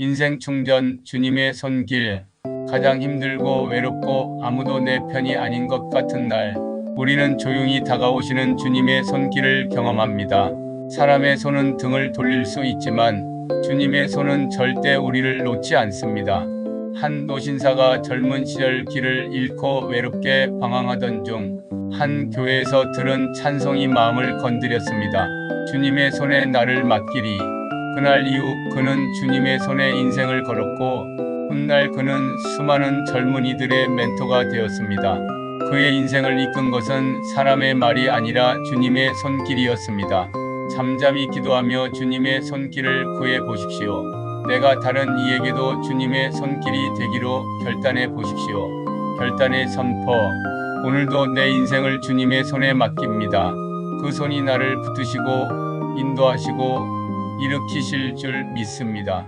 인생 충전 주님의 손길 가장 힘들고 외롭고 아무도 내 편이 아닌 것 같은 날 우리는 조용히 다가오시는 주님의 손길을 경험합니다. 사람의 손은 등을 돌릴 수 있지만 주님의 손은 절대 우리를 놓지 않습니다. 한 노신사가 젊은 시절 길을 잃고 외롭게 방황하던 중 한 교회에서 들은 찬송이 마음을 건드렸습니다. 주님의 손에 나를 맡기리. 그날 이후 그는 주님의 손에 인생을 걸었고 훗날 그는 수많은 젊은이들의 멘토가 되었습니다. 그의 인생을 이끈 것은 사람의 말이 아니라 주님의 손길이었습니다. 잠잠히 기도하며 주님의 손길을 구해 보십시오. 내가 다른 이에게도 주님의 손길이 되기로 결단해 보십시오. 결단의 선포. 오늘도 내 인생을 주님의 손에 맡깁니다. 그 손이 나를 붙드시고 인도하시고 일으키실 줄 믿습니다.